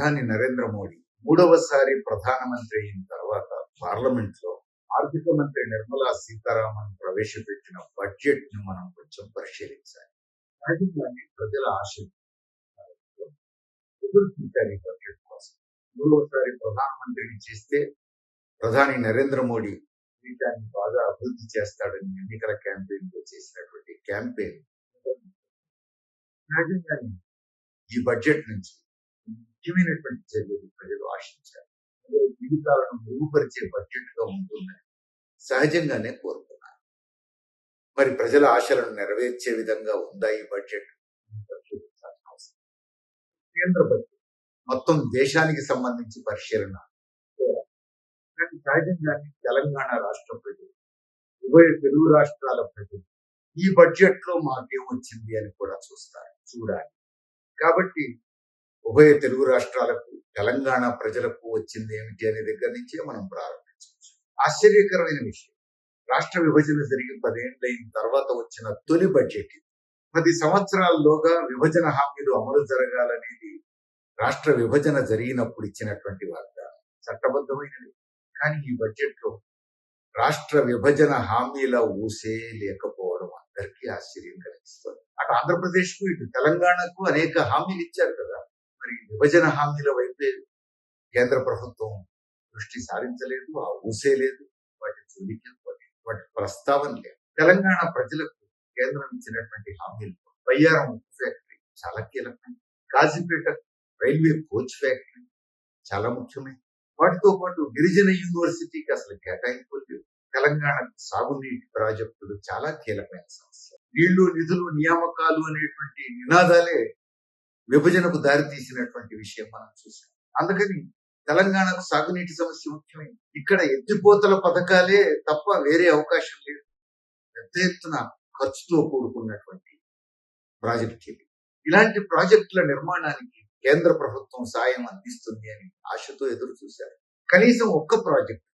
ప్రధాని నరేంద్ర మోడీ మూడవసారి ప్రధానమంత్రి అయిన తర్వాత పార్లమెంట్లో ఆర్థిక మంత్రి నిర్మలా సీతారామన్ ప్రవేశపెట్టిన బడ్జెట్ను మనం కొంచెం పరిశీలించాలి. రాజకీయాన్ని ప్రజల ఆశలు ఈ బడ్జెట్ కోసం. మూడవసారి ప్రధానమంత్రిని చేస్తే ప్రధాని నరేంద్ర మోడీ దేశాన్ని బాగా అభివృద్ధి చేస్తాడని ఎన్నికల క్యాంపెయిన్లో చేసినటువంటి క్యాంపెయిన్. రాజకీయాన్ని ఈ బడ్జెట్ నుంచి ముఖ్యమైనటువంటి చర్యలు ప్రజలు ఆశించారు? జీవితాలను మెరుగుపరిచే బడ్జెట్గా ఉంటుందని సహజంగానే కోరుకున్నారు. మరి ప్రజల ఆశలను నెరవేర్చే విధంగా ఉందా ఈ బడ్జెట్? కేంద్ర బడ్జెట్. మొత్తం దేశానికి సంబంధించి పరిశీలన. కానీ సహజంగానే తెలంగాణ రాష్ట్ర ప్రజలు ఉభయ తెలుగు రాష్ట్రాల ప్రజలు ఈ బడ్జెట్లో మాకేం వచ్చింది అని కూడా చూస్తారు చూడాలి. కాబట్టి ఉభయ తెలుగు రాష్ట్రాలకు తెలంగాణ ప్రజలకు వచ్చింది ఏమిటి అనే దగ్గర నుంచే మనం ప్రారంభించవచ్చు. ఆశ్చర్యకరమైన విషయం. రాష్ట్ర విభజన జరిగి పదేళ్ళైన తర్వాత వచ్చిన తొలి బడ్జెట్ పది సంవత్సరాల్లోగా విభజన హామీలు అమలు జరగాలనేది రాష్ట్ర విభజన జరిగినప్పుడు ఇచ్చినటువంటి వాగ్దానం. చట్టబద్ధమైనది. కానీ ఈ బడ్జెట్లో రాష్ట్ర విభజన హామీల ఊసే లేకపోవడం అందరికీ ఆశ్చర్యం కలిగిస్తుంది. అటు ఆంధ్రప్రదేశ్కు ఇటు తెలంగాణకు అనేక హామీలు ఇచ్చారు కదా. విభజన హామీల వైపే కేంద్ర ప్రభుత్వం దృష్టి సారించలేదు ఆ ఊసే లేదు. వాటి చూడికి వాటి ప్రస్తావన లేదు. తెలంగాణ ప్రజలకు కేంద్రం ఇచ్చినటువంటి హామీలు బయ్యారం ఉప్పు ఫ్యాక్టరీ చాలా కీలకమైన కాజీపేట రైల్వే కోచ్ ఫ్యాక్టరీ చాలా ముఖ్యమైనది వాటితో పాటు గిరిజన యూనివర్సిటీకి అసలు కేటాయింపులు తెలంగాణ తెలంగాణకు సాగునీటి ప్రాజెక్టులు చాలా కీలకమైన సమస్య. నీళ్ళు నిధులు నియామకాలు అనేటువంటి నినాదాలే విభజనకు దారి తీసినటువంటి విషయం మనం చూసాం అందుకని తెలంగాణకు సాగునీటి సమస్య ముఖ్యమైనది ఇక్కడ ఎత్తిపోతల పథకాలే తప్ప వేరే అవకాశం లేదు. పెద్ద ఎత్తున ఖర్చుతో కూడుకున్నటువంటి ప్రాజెక్ట్ ఇది. ఇలాంటి ప్రాజెక్టుల నిర్మాణానికి కేంద్ర ప్రభుత్వం సాయం అందిస్తుంది అని ఆశతో ఎదురు చూశారు. కనీసం ఒక్క ప్రాజెక్టు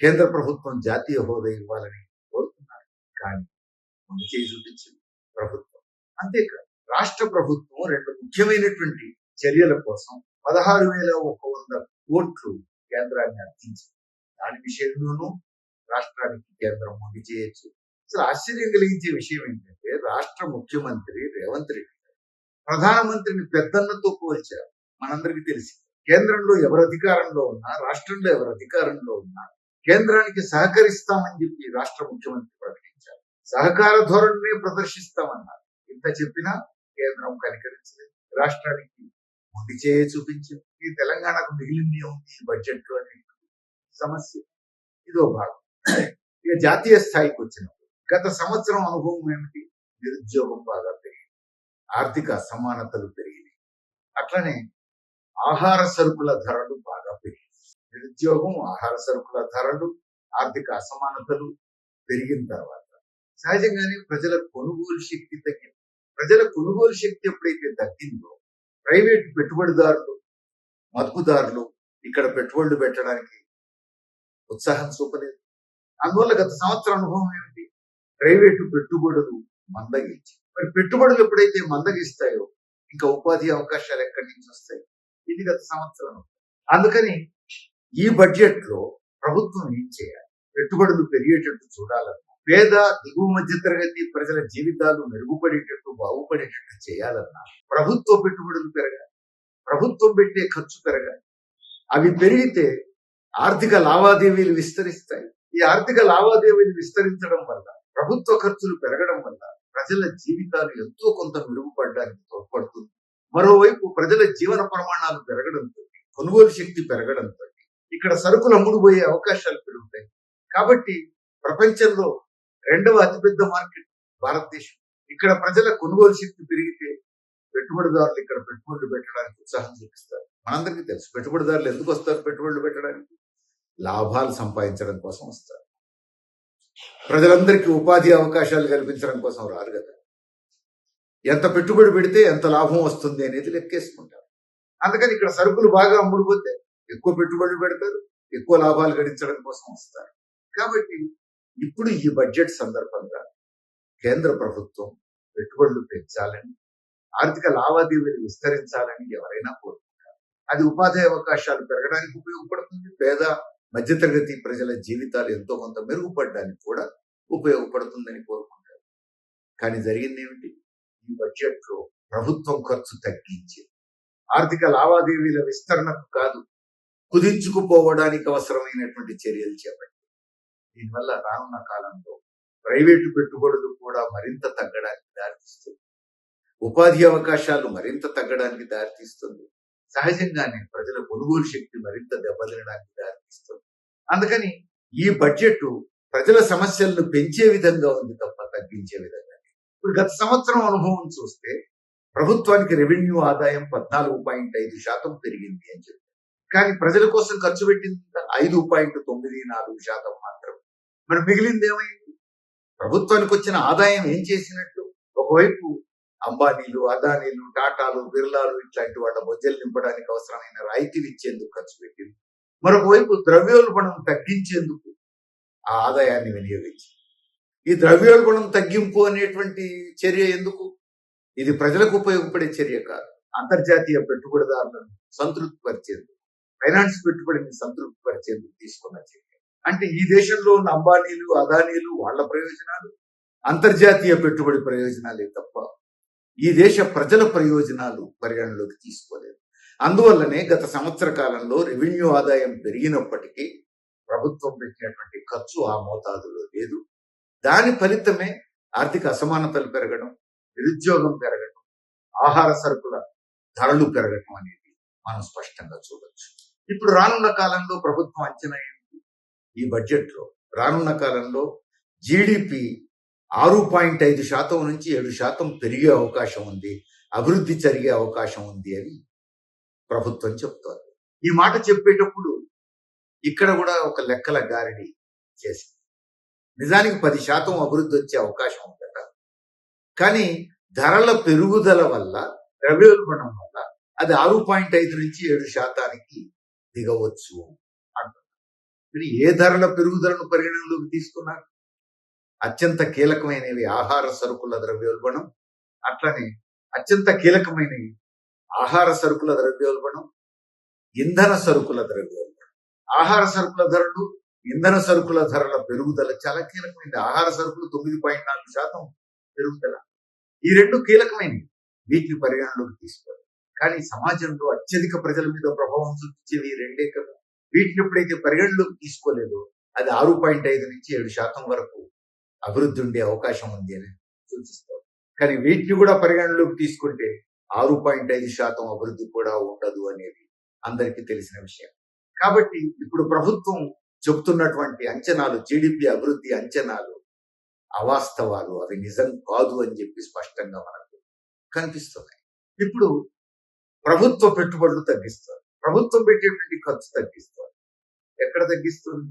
కేంద్ర ప్రభుత్వం జాతీయ హోదా ఇవ్వాలని కోరుతున్నారు. కానీ ముందు చేయి చూపించింది ప్రభుత్వం. అంతేకాదు రాష్ట్ర ప్రభుత్వం రెండు ముఖ్యమైనటువంటి చర్యల కోసం పదహారు వేల ఒక వంద కోట్లు కేంద్రాన్ని అర్థించింది. దాని విషయంలోనూ రాష్ట్రానికి కేంద్రం మొండి చేయొచ్చు. అసలు ఆశ్చర్యం కలిగించే విషయం ఏంటంటే రాష్ట్ర ముఖ్యమంత్రి రేవంత్ రెడ్డి గారు ప్రధానమంత్రిని పెద్దన్నతో పోల్చారు. మనందరికీ తెలిసి. కేంద్రంలో ఎవరు అధికారంలో ఉన్నా రాష్ట్రంలో ఎవరు అధికారంలో ఉన్నా కేంద్రానికి సహకరిస్తామని చెప్పి రాష్ట్ర ముఖ్యమంత్రి ప్రకటించారు. సహకార ధోరణిని ప్రదర్శిస్తామన్నారు. ఇంత చెప్పినా కేంద్రం కనికరించలేదు రాష్ట్రానికి మొండి చేయ చూపించింది. ఈ తెలంగాణకు మిగిలింది ఉంది ఈ బడ్జెట్లో సమస్య. ఇదో భాగం. ఇక జాతీయ స్థాయికి వచ్చినప్పుడు గత సంవత్సరం అనుభవం ఏమిటి? నిరుద్యోగం బాగా పెరిగింది. ఆర్థిక అసమానతలు పెరిగినాయి. అట్లనే ఆహార సరుకుల ధరలు బాగా పెరిగాయి నిరుద్యోగం ఆహార సరుకుల ధరలు ఆర్థిక అసమానతలు పెరిగిన తర్వాత సహజంగానే ప్రజల కొనుగోలు శక్తి తగ్గింది. ప్రజల కొనుగోలు శక్తి ఎప్పుడైతే తగ్గిందో ప్రైవేట్ పెట్టుబడిదారులు మదుపుదారులు ఇక్కడ పెట్టుబడులు పెట్టడానికి ఉత్సాహం చూపలేదు. అందువల్ల గత సంవత్సరం అనుభవం ఏమిటి? ప్రైవేటు పెట్టుబడులు మందగించి. మరి పెట్టుబడులు ఎప్పుడైతే మందగిస్తాయో ఇంకా ఉపాధి అవకాశాలు ఎక్కడి నుంచి వస్తాయి? ఇది గత సంవత్సరం అందుకని ఈ బడ్జెట్లో ప్రభుత్వం ఏం చేయాలి? పెట్టుబడులు పెరిగేటట్టు చూడాలని పేద దిగువ మధ్య తరగతి ప్రజల జీవితాలు మెరుగుపడేటట్టు బాగుపడేటట్టు చేయాలన్నా ప్రభుత్వ పెట్టుబడులు పెరగాలి. ప్రభుత్వం పెట్టే ఖర్చు పెరగాలి. అవి పెరిగితే ఆర్థిక లావాదేవీలు విస్తరిస్తాయి. ఈ ఆర్థిక లావాదేవీలు విస్తరించడం వల్ల ప్రభుత్వ ఖర్చులు పెరగడం వల్ల ప్రజల జీవితాలు ఎంతో కొంత మెరుగుపడడానికి తోడ్పడుతుంది. మరోవైపు ప్రజల జీవన ప్రమాణాలు పెరగడంతో కొనుగోలు శక్తి పెరగడంతో ఇక్కడ సరుకులు అమ్ముడుపోయే అవకాశాలు పెరుగుతాయి. కాబట్టి ప్రపంచంలో రెండవ అతిపెద్ద మార్కెట్ భారతదేశం. ఇక్కడ ప్రజల కొనుగోలు శక్తి పెరిగితే పెట్టుబడిదారులు ఇక్కడ పెట్టుబడులు పెట్టడానికి ఉత్సాహం చూపిస్తారు. మనందరికీ తెలుసు పెట్టుబడిదారులు ఎందుకు వస్తారు పెట్టుబడులు పెట్టడానికి? లాభాలు సంపాదించడం కోసం వస్తారు. ప్రజలందరికీ ఉపాధి అవకాశాలు కల్పించడం కోసం రారు కదా. ఎంత పెట్టుబడి పెడితే ఎంత లాభం వస్తుంది అనేది లెక్కేసుకుంటారు. అందుకని ఇక్కడ సరుకులు బాగా అమ్ముడుపోతే ఎక్కువ పెట్టుబడులు పెడతారు ఎక్కువ లాభాలు గడించడం కోసం వస్తారు. కాబట్టి ఇప్పుడు ఈ బడ్జెట్ సందర్భంగా కేంద్ర ప్రభుత్వం పెట్టుబడులు పెంచాలని ఆర్థిక లావాదేవీలు విస్తరించాలని ఎవరైనా కోరుకుంటారు. అది ఉపాధి అవకాశాలు పెరగడానికి ఉపయోగపడుతుంది పేద మధ్యతరగతి ప్రజల జీవితాలు ఎంతో కొంత మెరుగుపడడానికి కూడా ఉపయోగపడుతుందని కోరుకుంటారు. కానీ జరిగింది ఏమిటి? ఈ బడ్జెట్లో ప్రభుత్వం ఖర్చు తగ్గించి ఆర్థిక లావాదేవీల విస్తరణకు కాదు కుదించుకుపోవడానికి అవసరమైనటువంటి చర్యలు చేపట్టింది దీనివల్ల రానున్న కాలంలో ప్రైవేటు పెట్టుబడులు కూడా మరింత తగ్గడానికి దారితీస్తుంది. ఉపాధి అవకాశాలు మరింత తగ్గడానికి దారితీస్తుంది. సహజంగానే ప్రజల కొనుగోలు శక్తి మరింత దెబ్బతినడానికి దారితీస్తుంది. అందుకని ఈ బడ్జెట్ ప్రజల సమస్యలను పెంచే విధంగా ఉంది తప్ప తగ్గించే విధంగా ఇప్పుడు గత సంవత్సరం అనుభవం చూస్తే ప్రభుత్వానికి రెవెన్యూ ఆదాయం పద్నాలుగు పాయింట్ ఐదు శాతం పెరిగింది అని చెప్పి కానీ ప్రజల కోసం ఖర్చు పెట్టింది ఐదు పాయింట్ తొమ్మిది నాలుగు శాతం మరి మిగిలింది ఏమైంది ప్రభుత్వానికి వచ్చిన ఆదాయం ఏం చేసినట్టు ఒకవైపు అంబానీలు అదానీలు టాటాలు బిర్లాలు ఇట్లాంటి వాళ్ళ బొజ్జలు నింపడానికి అవసరమైన రాయితీలు ఇచ్చేందుకు ఖర్చు పెట్టింది మరొకవైపు ద్రవ్యోల్బణం తగ్గించేందుకు ఆ ఆదాయాన్ని వినియోగించింది. ఈ ద్రవ్యోల్బణం తగ్గింపు అనేటువంటి చర్య ఎందుకు? ఇది ప్రజలకు ఉపయోగపడే చర్య కాదు. అంతర్జాతీయ పెట్టుబడిదారులను సంతృప్తి పరిచేందుకు ఫైనాన్స్ పెట్టుబడిని సంతృప్తి పరిచేందుకు తీసుకున్న చర్య. అంటే ఈ దేశంలో ఉన్న అంబానీలు అదానీలు వాళ్ళ ప్రయోజనాలు అంతర్జాతీయ పెట్టుబడి ప్రయోజనాలే తప్ప ఈ దేశ ప్రజల ప్రయోజనాలు పరిగణలోకి తీసుకోలేదు. అందువల్లనే గత సంవత్సర కాలంలో రెవెన్యూ ఆదాయం పెరిగినప్పటికీ ప్రభుత్వం పెట్టినటువంటి ఖర్చు ఆ మోతాదులో లేదు. దాని ఫలితమే ఆర్థిక అసమానతలు పెరగడం నిరుద్యోగం పెరగడం ఆహార సరుకుల ధరలు పెరగడం అనేది మనం స్పష్టంగా చూడవచ్చు ఇప్పుడు రానున్న కాలంలో ప్రభుత్వం అంచనా ఈ బడ్జెట్లో రానున్న కాలంలో జీడిపి ఆరు పాయింట్ ఐదు శాతం నుంచి ఏడు శాతం పెరిగే అవకాశం ఉంది అభివృద్ధి జరిగే అవకాశం ఉంది అని ప్రభుత్వం చెప్తోంది. ఈ మాట చెప్పేటప్పుడు ఇక్కడ కూడా ఒక లెక్కల గారిడి చేసింది నిజానికి పది శాతం అభివృద్ధి వచ్చే అవకాశం ఉందట కానీ ధరల పెరుగుదల వల్ల ద్రవ్యోల్బణం వల్ల అది ఆరు పాయింట్ ఐదు నుంచి ఏడు శాతానికి దిగవచ్చు అంటున్నారు. ఏ ధరల పెరుగుదలను పరిగణనలోకి తీసుకున్నారు అత్యంత కీలకమైనవి ఆహార సరుకుల ద్రవ్యోల్బణం అట్లనే అత్యంత కీలకమైనవి ఆహార సరుకుల ద్రవ్యోల్బణం ఇంధన సరుకుల ద్రవ్యోల్బణం. ఆహార సరుకుల ధరలు ఇంధన సరుకుల ధరల పెరుగుదల చాలా కీలకమైనది. ఆహార సరుకులు తొమ్మిది పాయింట్ నాలుగు శాతం పెరుగుదల. ఈ రెండు కీలకమైనవి వీటిని పరిగణలోకి తీసుకోవాలి. కానీ సమాజంలో అత్యధిక ప్రజల మీద ప్రభావం చూపించేవి రెండే కదా వీటిని ఎప్పుడైతే పరిగణలోకి తీసుకోలేదో అది ఆరు పాయింట్ ఐదు నుంచి ఏడు శాతం వరకు అభివృద్ధి ఉండే అవకాశం ఉంది అని సూచిస్తారు కానీ వీటిని కూడా పరిగణలోకి తీసుకుంటే ఆరు పాయింట్ ఐదు శాతం అభివృద్ధి కూడా ఉండదు అనేది అందరికీ తెలిసిన విషయం. కాబట్టి ఇప్పుడు ప్రభుత్వం చెబుతున్నటువంటి అంచనాలు జీడిపి అభివృద్ధి అంచనాలు అవాస్తవాలు. అవి నిజం కాదు అని చెప్పి స్పష్టంగా మనకు కనిపిస్తున్నాయి. ఇప్పుడు ప్రభుత్వ పెట్టుబడులు తగ్గిస్తారు. ప్రభుత్వం పెట్టేటువంటి ఖర్చు తగ్గిస్తారు ఎక్కడ తగ్గిస్తుంది?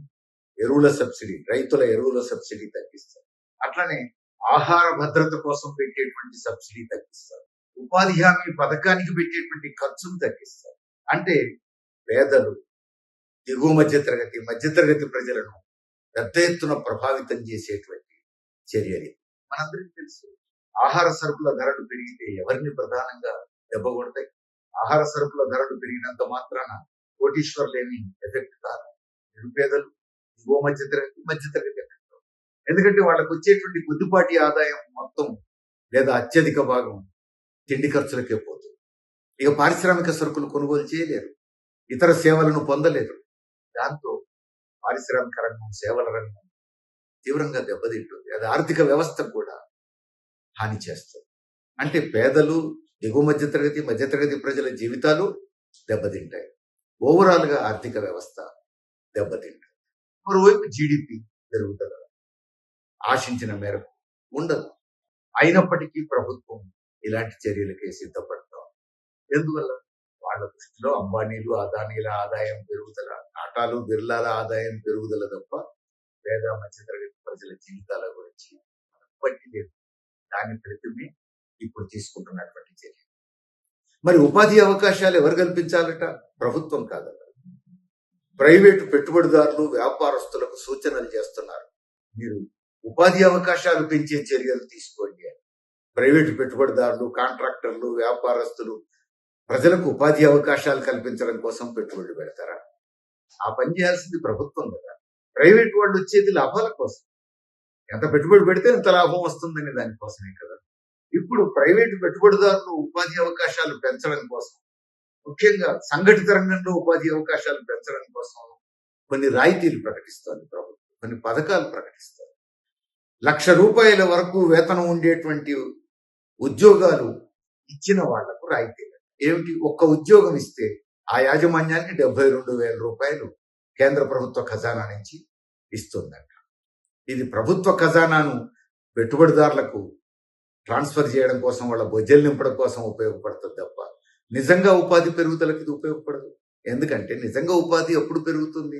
ఎరువుల సబ్సిడీ రైతుల ఎరువుల సబ్సిడీ తగ్గిస్తారు అట్లనే ఆహార భద్రత కోసం పెట్టేటువంటి సబ్సిడీ తగ్గిస్తారు ఉపాధి హామీ పథకానికి పెట్టేటువంటి ఖర్చును తగ్గిస్తారు అంటే పేదలు దిగువ మధ్య తరగతి ప్రజలను పెద్ద ఎత్తున ప్రభావితం చేసేటువంటి చర్యలు. మనందరికీ తెలుసు ఆహార సరుకుల ధరలు పెరిగితే ఎవరిని ప్రధానంగా దెబ్బ కొడతాయి? ఆహార సరుకుల ధరలు పెరిగినంత మాత్రాన కోటీశ్వర్లేని ఎఫెక్ట్ కాదు. నిరుపేదలు దిగువ మధ్యతరగతి మధ్యతరగతి ఎఫెక్ట్ ఎందుకంటే వాళ్ళకు వచ్చేటువంటి కొద్దిపాటి ఆదాయం మొత్తం లేదా అత్యధిక భాగం తిండి ఖర్చులకే పోతుంది. ఇక పారిశ్రామిక సరుకులు కొనుగోలు చేయలేరు. ఇతర సేవలను పొందలేరు. దాంతో పారిశ్రామిక రంగం సేవల రంగం తీవ్రంగా దెబ్బతింటుంది. అది ఆర్థిక వ్యవస్థ కూడా హాని చేస్తుంది. అంటే పేదలు దిగువ మధ్య తరగతి మధ్య తరగతి ప్రజల జీవితాలు దెబ్బతింటాయి. ఓవరాల్గా ఆర్థిక వ్యవస్థ దెబ్బతింటాయి మరోవైపు జీడిపి పెరుగుదల ఆశించిన మేరకు ఉండదు. అయినప్పటికీ ప్రభుత్వం ఇలాంటి చర్యలకే సిద్ధపడతాం. ఎందువల్ల? వాళ్ళ దృష్టిలో అంబానీలు అదానీల ఆదాయం పెరుగుదల టాటాలు బిర్లాల ఆదాయం పెరుగుదల తప్ప పేద మధ్యతరగతి ప్రజల జీవితాల గురించి పట్టి లేదు. దాని ఫలితమే ఇప్పుడు తీసుకుంటున్నటువంటి చర్య. మరి ఉపాధి అవకాశాలు ఎవరు కల్పించాలట? ప్రభుత్వం కాదట. ప్రైవేటు పెట్టుబడిదారులు వ్యాపారస్తులకు సూచనలు చేస్తున్నారు. మీరు ఉపాధి అవకాశాలు పెంచే చర్యలు తీసుకోండి ప్రైవేటు పెట్టుబడిదారులు కాంట్రాక్టర్లు వ్యాపారస్తులు ప్రజలకు ఉపాధి అవకాశాలు కల్పించడం కోసం పెట్టుబడులు పెడతారా? ఆ పని చేయాల్సింది ప్రభుత్వం కదా. ప్రైవేట్ వాళ్ళు వచ్చేది లాభాల కోసం. ఎంత పెట్టుబడి పెడితే ఎంత లాభం వస్తుందని దానికోసమే కదా. ఇప్పుడు ప్రైవేట్ పెట్టుబడిదారులు ఉపాధి అవకాశాలు పెంచడం కోసం ముఖ్యంగా సంఘటిత రంగంలో ఉపాధి అవకాశాలు పెంచడం కోసం కొన్ని రాయితీలు ప్రకటిస్తోంది ప్రభుత్వం కొన్ని పథకాలు ప్రకటిస్తోంది. లక్ష రూపాయల వరకు వేతనం ఉండేటువంటి ఉద్యోగాలు ఇచ్చిన వాళ్ళకు రాయితీలు. ఏమిటి? ఒక్క ఉద్యోగం ఇస్తే ఆ యాజమాన్యానికి డెబ్బై రెండు వేల రూపాయలు కేంద్ర ప్రభుత్వ ఖజానా నుంచి ఇస్తుందంట. ఇది ప్రభుత్వ ఖజానాను పెట్టుబడిదారులకు ట్రాన్స్ఫర్ చేయడం కోసం వాళ్ళ బొజ్జలు నింపడం కోసం ఉపయోగపడుతుంది తప్ప నిజంగా ఉపాధి పెరుగుదలకి ఇది ఉపయోగపడదు. ఎందుకంటే నిజంగా ఉపాధి ఎప్పుడు పెరుగుతుంది?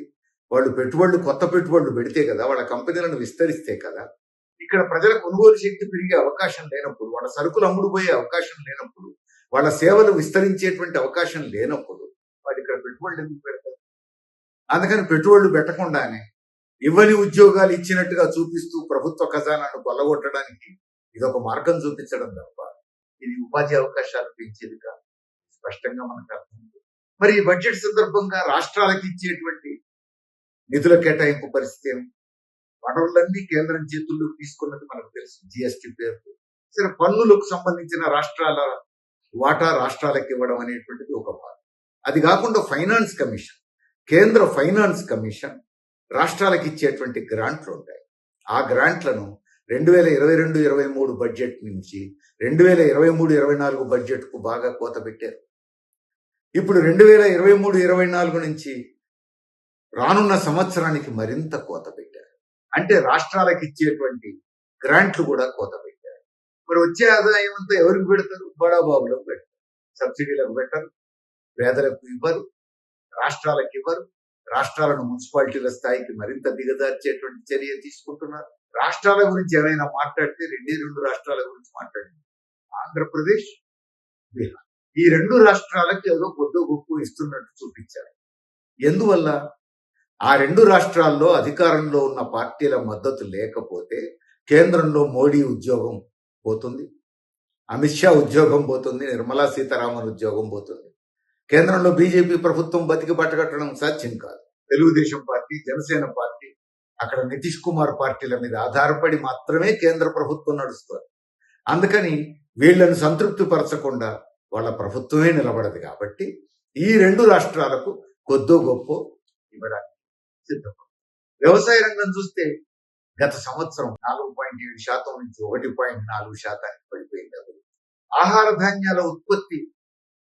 వాళ్ళు పెట్టుబడులు కొత్త పెట్టుబడులు పెడితే కదా వాళ్ళ కంపెనీలను విస్తరిస్తే కదా ఇక్కడ ప్రజల కొనుగోలు శక్తి పెరిగే అవకాశం లేనప్పుడు వాళ్ళ సరుకులు అమ్ముడుపోయే అవకాశం లేనప్పుడు వాళ్ళ సేవలు విస్తరించేటువంటి అవకాశం లేనప్పుడు వాళ్ళు ఇక్కడ పెట్టుబడులు ఎందుకు పెడతారు? అందుకని పెట్టుబడులు పెట్టకుండానే ఇవ్వని ఉద్యోగాలు ఇచ్చినట్టుగా చూపిస్తూ ప్రభుత్వ ఖజానాను కొల్లగొట్టడానికి ఇది ఒక మార్గం చూపించడం తప్ప ఇది ఉపాధి అవకాశాలు పెంచేది కాదు. స్పష్టంగా మనకు అర్థం మరి ఈ బడ్జెట్ సందర్భంగా రాష్ట్రాలకు ఇచ్చేటువంటి నిధుల కేటాయింపు పరిస్థితి ఏమి వనరులన్నీ కేంద్రం చేతుల్లోకి తీసుకున్నది మనకు తెలుసు. జిఎస్టి పేరుతో. సరే పన్నులకు సంబంధించిన రాష్ట్రాల వాటా రాష్ట్రాలకు ఇవ్వడం అనేటువంటిది ఒక భాగం అది కాకుండా ఫైనాన్స్ కమిషన్. కేంద్ర ఫైనాన్స్ కమిషన్ రాష్ట్రాలకు ఇచ్చేటువంటి గ్రాంట్లు ఉంటాయి. ఆ గ్రాంట్లను రెండు వేల ఇరవై రెండు ఇరవై మూడు బడ్జెట్ నుంచి రెండు వేల ఇరవై మూడు ఇరవై నాలుగు బడ్జెట్కు బాగా కోత పెట్టారు. ఇప్పుడు రెండు వేల ఇరవై మూడు ఇరవై నాలుగు నుంచి రానున్న సంవత్సరానికి మరింత కోత పెట్టారు. అంటే రాష్ట్రాలకు ఇచ్చేటువంటి గ్రాంట్లు కూడా కోత పెట్టారు. మరి వచ్చే ఆదాయం అంతా ఎవరికి పెడతారు? బడాబాబులకు పెడతారు. సబ్సిడీలకు పెట్టరు పేదలకు ఇవ్వరు రాష్ట్రాలకు ఇవ్వరు రాష్ట్రాలను మున్సిపాలిటీల స్థాయికి మరింత దిగజార్చేటువంటి చర్య తీసుకుంటున్నారు. రాష్ట్రాల గురించి ఏమైనా మాట్లాడితే రెండే రెండు రాష్ట్రాల గురించి మాట్లాడింది ఆంధ్రప్రదేశ్ బీహార్. ఈ రెండు రాష్ట్రాలకు ఏదో కొద్దో గొప్ప ఇస్తున్నట్టు చూపించారు. ఎందువల్ల? ఆ రెండు రాష్ట్రాల్లో అధికారంలో ఉన్న పార్టీల మద్దతు లేకపోతే కేంద్రంలో మోడీ ఉద్యోగం పోతుంది అమిత్ షా ఉద్యోగం పోతుంది నిర్మలా సీతారామన్ ఉద్యోగం పోతుంది. కేంద్రంలో బీజేపీ ప్రభుత్వం బతికి బట్టగట్టడం సాధ్యం కాదు. తెలుగుదేశం పార్టీ జనసేన పార్టీ అక్కడ నితీష్ కుమార్ పార్టీల మీద ఆధారపడి మాత్రమే కేంద్ర ప్రభుత్వం నడుస్తుంది. అందుకని వీళ్ళను సంతృప్తిపరచకుండా వాళ్ళ ప్రభుత్వమే నిలబడదు కాబట్టి ఈ రెండు రాష్ట్రాలకు కొద్దో గొప్ప ఇవ్వడానికి సిద్ధపడు. వ్యవసాయ రంగం చూస్తే గత సంవత్సరం నాలుగు పాయింట్ ఏడు శాతం నుంచి ఒకటి పాయింట్ నాలుగు శాతానికి పడిపోయింది అది. ఆహార ధాన్యాల ఉత్పత్తి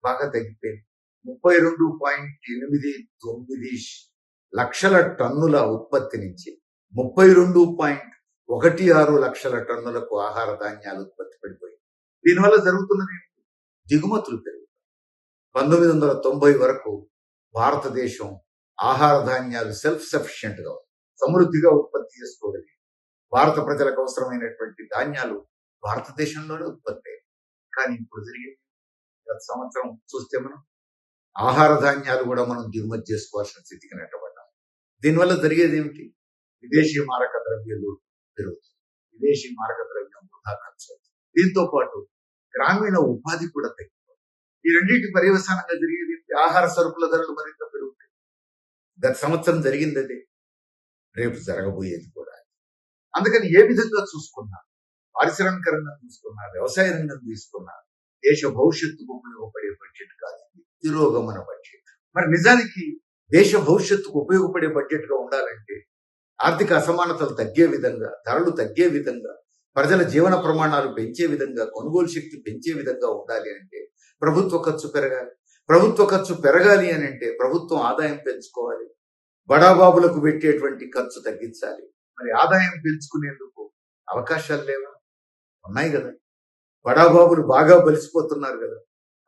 బాగా తగ్గిపోయింది. ముప్పై రెండు పాయింట్ ఎనిమిది తొమ్మిది లక్షల టన్నుల ఉత్పత్తి నుంచి ముప్పై రెండు పాయింట్ ఒకటి ఆరు లక్షల టన్నులకు ఆహార ధాన్యాలు ఉత్పత్తి పడిపోయింది దీనివల్ల జరుగుతున్నది దిగుమతులు పెరుగుతాయి పంతొమ్మిది వందల తొంభై వరకు భారతదేశం ఆహార ధాన్యాలు సెల్ఫ్ సఫిషియెంట్గా ఉంది. సమృద్ధిగా ఉత్పత్తి చేసుకోగలిగి భారత ప్రజలకు అవసరమైనటువంటి ధాన్యాలు భారతదేశంలోనే ఉత్పత్తి అయ్యాయి. కానీ ఇప్పుడు జరిగింది గత సంవత్సరం చూస్తే మనం ఆహార ధాన్యాలు కూడా మనం దిగుమతి చేసుకోవాల్సిన స్థితికి నెట్టవచ్చు దీనివల్ల జరిగేది ఏమిటి విదేశీ మారక ద్రవ్యాలు పెరుగుతుంది విదేశీ మారక ద్రవ్యం వృధా ఖర్చు అవుతుంది. దీంతో పాటు గ్రామీణ ఉపాధి కూడా తగ్గిపోతుంది. ఈ రెండింటి పర్యవసానంగా జరిగేది ఆహార సరుకుల ధరలు మరింత పెరుగుతాయి. గత సంవత్సరం జరిగింది అదే. రేపు జరగబోయేది కూడా అందుకని ఏ విధంగా చూసుకున్నా పారిశ్రామిక రంగం చూసుకున్నా వ్యవసాయ రంగం తీసుకున్నా దేశ భవిష్యత్తుకు ఉపయోగపడే బడ్జెట్ కాదు. తిరోగమన బడ్జెట్ మరి నిజానికి దేశ భవిష్యత్తుకు ఉపయోగపడే బడ్జెట్గా ఉండాలంటే ఆర్థిక అసమానతలు తగ్గే విధంగా ధరలు తగ్గే విధంగా ప్రజల జీవన ప్రమాణాలు పెంచే విధంగా కొనుగోలు శక్తి పెంచే విధంగా ఉండాలి అంటే ప్రభుత్వ ఖర్చు పెరగాలి. ప్రభుత్వ ఖర్చు పెరగాలి అని అంటే ప్రభుత్వం ఆదాయం పెంచుకోవాలి. బడాబాబులకు పెట్టేటువంటి ఖర్చు తగ్గించాలి. మరి ఆదాయం పెంచుకునేందుకు అవకాశాలు లేవా? ఉన్నాయి కదా. బడాబాబులు బాగా బలిసిపోతున్నారు కదా.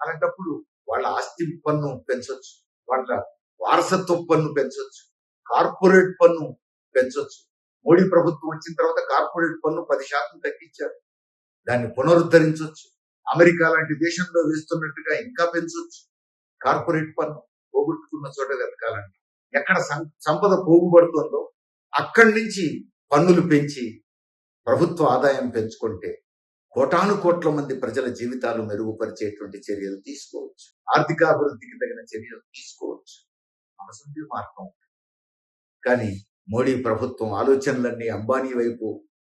అలాంటప్పుడు వాళ్ళ ఆస్తి పన్ను పెంచవచ్చు వాళ్ళ వారసత్వ పన్ను పెంచవచ్చు కార్పొరేట్ పన్ను పెంచొచ్చు. మోడీ ప్రభుత్వం వచ్చిన తర్వాత కార్పొరేట్ పన్ను పది శాతం తగ్గించారు. దాన్ని పునరుద్ధరించవచ్చు అమెరికా లాంటి దేశంలో వేస్తున్నట్టుగా ఇంకా పెంచొచ్చు. కార్పొరేట్ పన్ను పోగొట్టుకున్న చోట వెతకాలంటే ఎక్కడ సం- సంపద పోగుబడుతుందో అక్కడి నుంచి పన్నులు పెంచి ప్రభుత్వ ఆదాయం పెంచుకుంటే కోటాను కోట్ల మంది ప్రజల జీవితాలు మెరుగుపరిచేటువంటి చర్యలు తీసుకోవచ్చు. ఆర్థికాభివృద్ధికి తగిన చర్యలు తీసుకోవచ్చు. మనసుంటే మార్గం. కానీ మోడీ ప్రభుత్వం ఆలోచనలన్నీ అంబానీ వైపు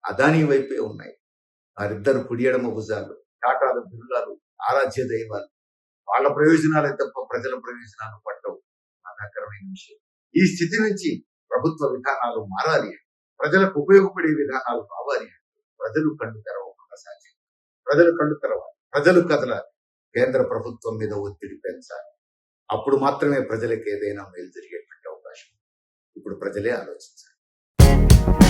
అదానీ వైపే ఉన్నాయి. వారిద్దరు కుడియడమ భుజాలు టాటాలు బిర్లాలు ఆరాధ్య దైవాలు వాళ్ళ ప్రయోజనాలే తప్ప ప్రజల ప్రయోజనాలు పట్టవు. బాధాకరమైన విషయం. ఈ స్థితి నుంచి ప్రభుత్వ విధానాలు మారాలి ప్రజలకు ఉపయోగపడే విధానాలు రావాలి ప్రజలు కళ్ళు తెరవకుండా సాధ్యం. ప్రజలు కళ్ళు తెరవాలి. ప్రజలు కదలాలి. కేంద్ర ప్రభుత్వం మీద ఒత్తిడి పెంచాలి. అప్పుడు మాత్రమే ప్రజలకు ఏదైనా మేలు జరిగేటువంటి అవకాశం. ఇప్పుడు ప్రజలే ఆలోచించాలి.